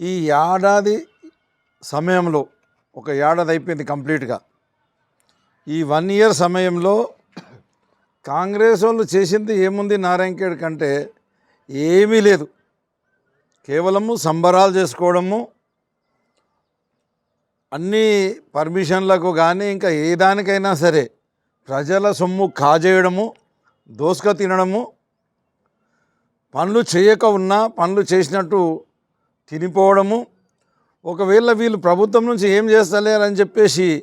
ఈ ఏడాది సమయంలో ఒక ఏడాది అయిపోయింది కంప్లీట్గా. ఈ వన్ ఇయర్ సమయంలో కాంగ్రెస్ వాళ్ళు చేసింది ఏముంది నారాయణఖేడ్ కంటే ఏమీ లేదు. కేవలము సంబరాలు చేసుకోవడము అన్ని పర్మిషన్లకు కానీ ఇంకా ఏ దానికైనా సరే ప్రజల సొమ్ము కాజేయడము దోసుక తినడము పనులు చేయక ఉన్నా పనులు చేసినట్టు తినిపోవడము. ఒకవేళ వీళ్ళు ప్రభుత్వం నుంచి ఏం చేస్తలేరని చెప్పేసి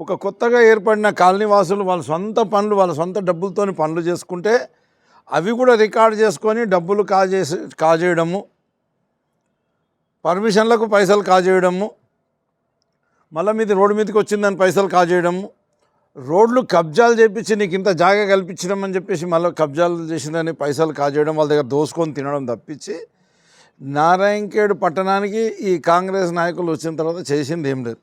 ఒక కొత్తగా ఏర్పడిన కాలనీ వాసులు వాళ్ళ సొంత పనులు వాళ్ళ సొంత డబ్బులతోని పనులు చేసుకుంటే అవి కూడా రికార్డ్ చేసుకొని డబ్బులు కాజేసి కాజేయడము. పర్మిషన్లకు పైసలు కాజేయడము. మళ్ళీ మీది రోడ్డు మీదకి వచ్చిందని పైసలు కాజేయడము. రోడ్లు కబ్జాలు చేపించి నీకు ఇంత జాగా కల్పించడమని చెప్పేసి మళ్ళీ కబ్జాలు చేసిందని పైసలు కాజేయడం వాళ్ళ దగ్గర దోసుకొని తినడం తప్పించి నారాయణఖేడ్ పట్టణానికి ఈ కాంగ్రెస్ నాయకులు వచ్చిన తర్వాత చేసింది ఏం లేదు.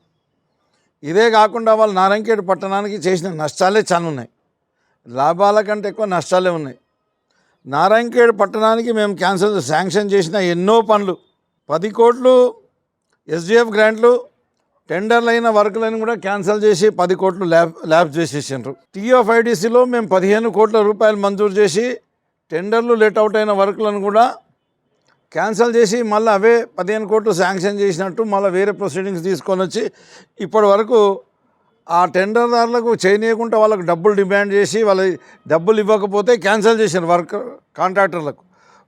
ఇదే కాకుండా వాళ్ళు నారాయణఖేడ్ పట్టణానికి చేసిన నష్టాలే చాలా ఉన్నాయి. లాభాల కంటే ఎక్కువ నష్టాలే ఉన్నాయి. నారాయణఖేడ్ పట్టణానికి మేము క్యాన్సల్ శాంక్షన్ చేసిన ఎన్నో పనులు పది కోట్లు ఎస్డిఎఫ్ గ్రాంట్లు టెండర్లు అయిన వర్కులను కూడా క్యాన్సిల్ చేసి పది కోట్లు ల్యాబ్ ల్యాబ్ చేసేసిండ్రు. టీఎఫ్ఐడిసిలో మేము పదిహేను కోట్ల రూపాయలు మంజూరు చేసి టెండర్లు లేట్ అవుట్ అయిన వర్కులను కూడా క్యాన్సిల్ చేసి మళ్ళీ అవే పదిహేను కోట్లు శాంక్షన్ చేసినట్టు మళ్ళీ వేరే ప్రొసీడింగ్స్ తీసుకొని వచ్చి ఇప్పటి వరకు ఆ టెండర్దారులకు చేయనీయకుండా వాళ్ళకు డబ్బులు డిమాండ్ చేసి వాళ్ళ డబ్బులు ఇవ్వకపోతే క్యాన్సిల్ చేశారు వర్క్ కాంట్రాక్టర్లకు.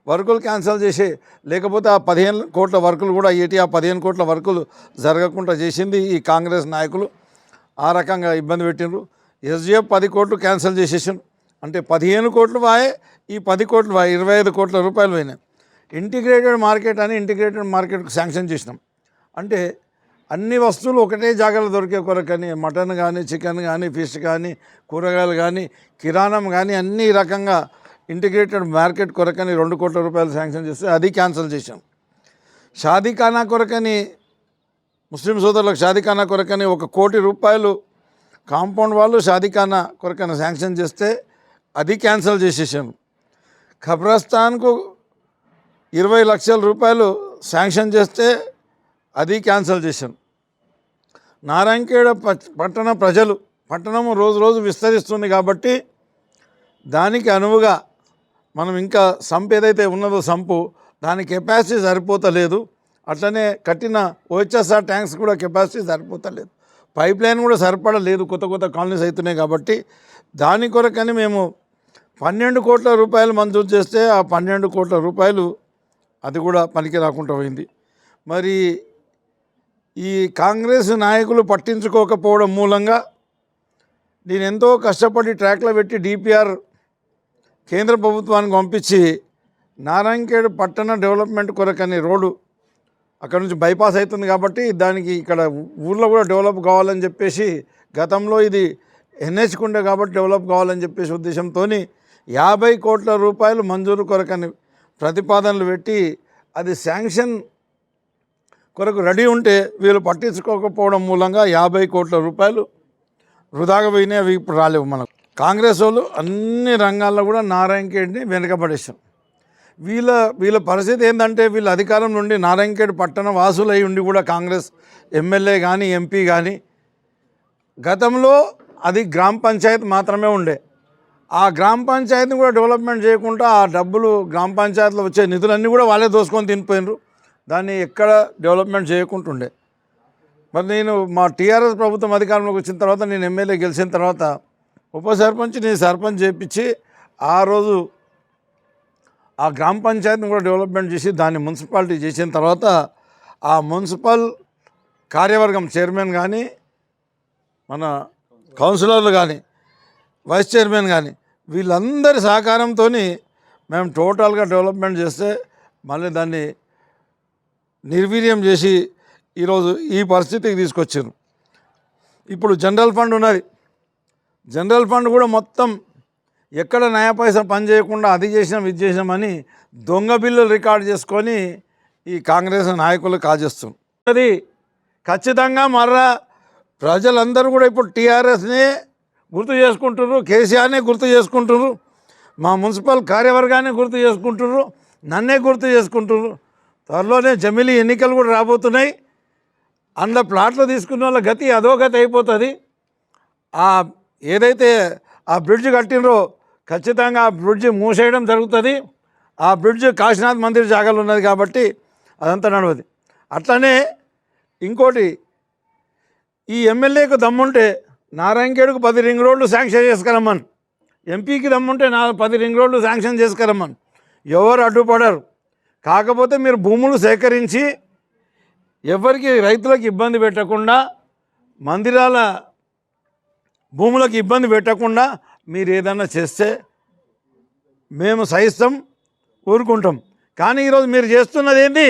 వర్కులు క్యాన్సిల్ చేసి లేకపోతే ఆ పదిహేను కోట్ల వర్కులు కూడా ఏటి ఆ పదిహేను కోట్ల వర్కులు జరగకుండా చేసింది ఈ కాంగ్రెస్ నాయకులు. ఆ రకంగా ఇబ్బంది పెట్టిండ్రు. ఎస్జిఎఫ్ పది కోట్లు క్యాన్సిల్ చేసేసారు అంటే పదిహేను కోట్లు వాయే ఈ పది కోట్లు వాయి ఇరవై ఐదు కోట్ల రూపాయలు పోయినాయి. ఇంటిగ్రేటెడ్ మార్కెట్ అని ఇంటిగ్రేటెడ్ మార్కెట్కు శాంక్షన్ చేసినాం. అంటే అన్ని వస్తువులు ఒకటే జాగాలో దొరికే కొరకని మటన్ కానీ చికెన్ కానీ ఫిష్ కానీ కూరగాయలు కానీ కిరాణం కానీ అన్ని రకంగా ఇంటిగ్రేటెడ్ మార్కెట్ కొరకని రెండు కోట్ల రూపాయలు శాంక్షన్ చేస్తే అది క్యాన్సిల్ చేశాం. షాదీఖానా కొరకని ముస్లిం సోదరులకు షాదీఖానా కొరకని ఒక కోటి రూపాయలు కాంపౌండ్ వాళ్ళు షాదీఖానా కొరకని శాంక్షన్ చేస్తే అది క్యాన్సిల్ చేసేసాను ఖబ్రస్థాన్కు ఇరవై లక్షల రూపాయలు శాంక్షన్ చేస్తే అది క్యాన్సిల్ చేశాను నారాయణఖేడ పట్టణ ప్రజలు పట్టణము రోజు రోజు విస్తరిస్తుంది కాబట్టి దానికి అనువుగా మనం ఇంకా సంప్ ఏదైతే ఉన్నదో సంపు దాని కెపాసిటీ సరిపోతలేదు. అట్లనే కట్టిన ఓహెచ్ఎస్ఆర్ ట్యాంక్స్ కూడా కెపాసిటీ సరిపోతలేదు. పైప్ లైన్ కూడా సరిపడలేదు కొత్త కొత్త కాలనీస్ అవుతున్నాయి కాబట్టి దాని కొరకని మేము పన్నెండు కోట్ల రూపాయలు మంజూరు చేస్తే ఆ పన్నెండు కోట్ల రూపాయలు అది కూడా పనికి రాకుండా పోయింది. మరి ఈ కాంగ్రెస్ నాయకులు పట్టించుకోకపోవడం మూలంగా నేను ఎంతో కష్టపడి ట్రాక్లో పెట్టి డిపిఆర్ కేంద్ర ప్రభుత్వానికి పంపించి నారాయణఖేడ్ పట్టణ డెవలప్మెంట్ కొరకని రోడ్డు అక్కడ నుంచి బైపాస్ అవుతుంది కాబట్టి దానికి ఇక్కడ ఊర్లో కూడా డెవలప్ కావాలని చెప్పేసి గతంలో ఇది ఎన్హెచ్ కుండే కాబట్టి డెవలప్ కావాలని చెప్పేసి ఉద్దేశంతో యాభై కోట్ల రూపాయలు మంజూరు కొరకని ప్రతిపాదనలు పెట్టి అది శాంక్షన్ కొరకు రెడీ ఉంటే వీళ్ళు పట్టించుకోకపోవడం మూలంగా యాభై కోట్ల రూపాయలు వృధాగా పోయినాయి అవి ఇప్పుడు రాలేవు మనకు. కాంగ్రెస్ వాళ్ళు అన్ని రంగాల్లో కూడా నారాయణఖేడ్ని వెనుకబడేశారు. వీళ్ళ వీళ్ళ పరిస్థితి ఏంటంటే వీళ్ళ అధికారం నుండి నారాయణఖేడ్ పట్టణ వాసులై ఉండి కూడా కాంగ్రెస్ ఎమ్మెల్యే కానీ ఎంపీ కానీ గతంలో అది గ్రామ పంచాయతీ మాత్రమే ఉండే. ఆ గ్రామ పంచాయతీని కూడా డెవలప్మెంట్ చేయకుండా ఆ డబ్బులు గ్రామ పంచాయతీలో వచ్చే నిధులన్నీ కూడా వాళ్ళే దోసుకొని తినిపోయినరు. దాన్ని ఎక్కడ డెవలప్మెంట్ చేయకుంటుండే. మరి నేను మా టీఆర్ఎస్ ప్రభుత్వం అధికారంలోకి వచ్చిన తర్వాత నేను ఎమ్మెల్యే గెలిచిన తర్వాత ఉప సర్పంచ్ నేను సర్పంచ్ చేపించి ఆ రోజు ఆ గ్రామ పంచాయతీని కూడా డెవలప్మెంట్ చేసి దాన్ని మున్సిపాలిటీ చేసిన తర్వాత ఆ మున్సిపల్ కార్యవర్గం చైర్మన్ కానీ మన కౌన్సిలర్లు కానీ వైస్ చైర్మన్ కానీ వీళ్ళందరి సహకారంతో మేము టోటల్గా డెవలప్మెంట్ చేస్తే మళ్ళీ దాన్ని నిర్వీర్యం చేసి ఈరోజు ఈ పరిస్థితికి తీసుకొచ్చారు. ఇప్పుడు జనరల్ ఫండ్ ఉన్నది. జనరల్ ఫండ్ కూడా మొత్తం ఎక్కడ నయా పైసా పని చేయకుండా అది చేసినాం ఇది చేసినామని దొంగ బిల్లులు రికార్డ్ చేసుకొని ఈ కాంగ్రెస్ నాయకులు కాజేస్తున్నారు. అది ఖచ్చితంగా మర్రా ప్రజలందరూ కూడా ఇప్పుడు టీఆర్ఎస్ని గుర్తు చేసుకుంటున్నారు కేసీఆర్నే గుర్తు చేసుకుంటున్నారు మా మున్సిపల్ కార్యవర్గాన్ని గుర్తు చేసుకుంటున్నారు నన్నే గుర్తు చేసుకుంటున్నారు త్వరలోనే జమిలీ ఎన్నికలు కూడా రాబోతున్నాయి. అందులో ప్లాట్లు తీసుకున్న వాళ్ళ గతి అదో గతి అయిపోతుంది. ఆ ఏదైతే ఆ బ్రిడ్జ్ కట్టినరో ఖచ్చితంగా ఆ బ్రిడ్జ్ మూసేయడం జరుగుతుంది. ఆ బ్రిడ్జ్ కాశీనాథ్ మందిర్ జాగాలో ఉన్నది కాబట్టి అదంతా నడవదు. అట్లనే ఇంకోటి ఈ ఎమ్మెల్యేకు దమ్ముంటే నారాయణఖేడ్కు పది రింగ్ రోడ్లు శాంక్షన్ చేసుకురమ్మను. ఎంపీకి దమ్ముంటే నా పది రింగ్ రోడ్లు శాంక్షన్ చేసుకురమ్మను. ఎవరు అడ్డుపడరు. కాకపోతే మీరు భూములు సేకరించి ఎవరికి రైతులకు ఇబ్బంది పెట్టకుండా మందిరాల భూములకు ఇబ్బంది పెట్టకుండా మీరు ఏదన్నా చేస్తే మేము సహిస్తాం ఊరుకుంటాం కానీ ఈరోజు మీరు చేస్తున్నది ఏంటి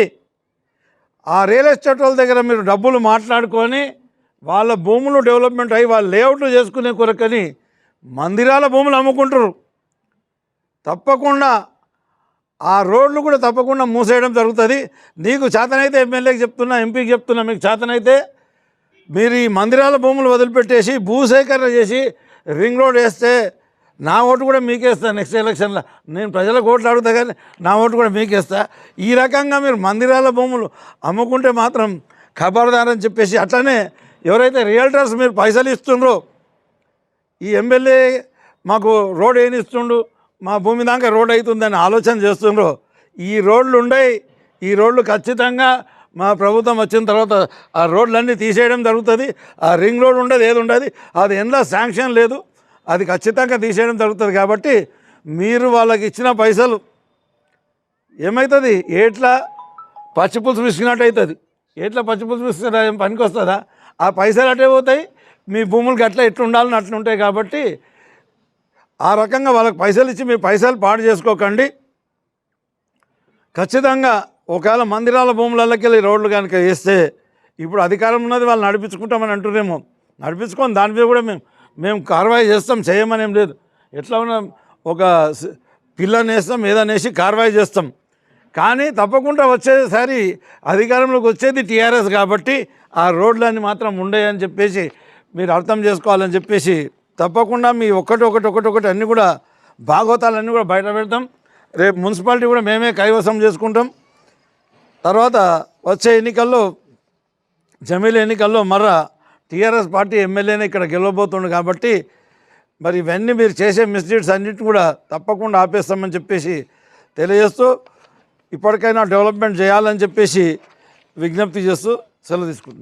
ఆ రియల్ ఎస్టేట్ వాళ్ళ దగ్గర మీరు డబ్బులు మాట్లాడుకొని వాళ్ళ భూములు డెవలప్మెంట్ అయ్యి వాళ్ళు లేఅవుట్లు చేసుకునే కొరకని మందిరాల భూములు అమ్ముకుంటారు తప్పకుండా ఆ రోడ్లు కూడా తప్పకుండా మూసేయడం జరుగుతుంది. నీకు చేతనైతే ఎమ్మెల్యేకి చెప్తున్నా ఎంపీకి చెప్తున్నా మీకు చేతనైతే మీరు ఈ మందిరాల భూములు వదిలిపెట్టేసి భూసేకరణ చేసి రింగ్ రోడ్ వేస్తే నా ఓటు కూడా మీకేస్తాను నెక్స్ట్ ఎలక్షన్లో. నేను ప్రజలకు ఓట్లు అడుగుతా కానీ నా ఓటు కూడా మీకేస్తా ఈ రకంగా మీరు మందిరాల భూములు అమ్ముకుంటే మాత్రం ఖబర్దార్ చెప్పేసి అట్లనే ఎవరైతే రియల్టర్స్ మీరు పైసలు ఇస్తుండ్రో ఈ ఎమ్మెల్యే మాకు రోడ్ ఏం ఇస్తుండు మా భూమి దాకా రోడ్ అవుతుందని ఆలోచన చేస్తుండ్రో ఈ రోడ్లు ఉండయి ఈ రోడ్లు ఖచ్చితంగా మా ప్రభుత్వం వచ్చిన తర్వాత ఆ రోడ్లన్నీ తీసేయడం జరుగుతుంది ఆ రింగ్ రోడ్ ఉండదు ఏది ఉండదు అది ఎంత శాంక్షన్ లేదు అది ఖచ్చితంగా తీసేయడం జరుగుతుంది కాబట్టి మీరు వాళ్ళకి ఇచ్చిన పైసలు ఏమవుతుంది ఏట్లా పచ్చిపులుసు విసిగినట్టు అవుతుంది ఎట్లా పచ్చిపులుసు విసిగిన ఏం పనికి వస్తుందా ఆ పైసలు అటే పోతాయి. మీ భూములు గట్ల ఎట్లా ఉండాలని కాబట్టి ఆ రకంగా వాళ్ళకి పైసలు ఇచ్చి మీ పైసలు పాడు చేసుకోకండి. ఖచ్చితంగా ఒకవేళ మందిరాల భూములకి వెళ్ళి రోడ్లు కనుక వేస్తే ఇప్పుడు అధికారం ఉన్నది వాళ్ళు నడిపించుకుంటామని అంటున్నారేమో. నడిపించుకొని దాని మీద కూడా మేము మేము కార్వాయి చేస్తాం చేయమనేం లేదు. ఎట్లా ఉన్న ఒక పిల్లని వేస్తాం ఏదైనా వేసి కార్వాయి చేస్తాం. కానీ తప్పకుండా వచ్చేసారి అధికారంలోకి వచ్చేది టీఆర్ఎస్ కాబట్టి ఆ రోడ్లన్నీ మాత్రం ఉండేయని చెప్పేసి మీరు అర్థం చేసుకోవాలని చెప్పేసి తప్పకుండా మీ ఒక్కటి ఒకటి ఒకటి ఒకటి అన్నీ కూడా భాగవతాలన్నీ కూడా బయట పెడతాం. రేపు మున్సిపాలిటీ కూడా మేమే కైవసం చేసుకుంటాం. తర్వాత వచ్చే ఎన్నికల్లో జమీల ఎన్నికల్లో మర్రా టీఆర్ఎస్ పార్టీ ఎమ్మెల్యేనే ఇక్కడ గెలవబోతుండు కాబట్టి మరి ఇవన్నీ మీరు చేసే మిస్డీడ్స్ అన్నిటిని కూడా తప్పకుండా ఆపేస్తామని చెప్పేసి తెలియజేస్తూ ఇప్పటికైనా డెవలప్మెంట్ చేయాలని చెప్పేసి విజ్ఞప్తి చేస్తూ సెలవు తీసుకుంటున్నాను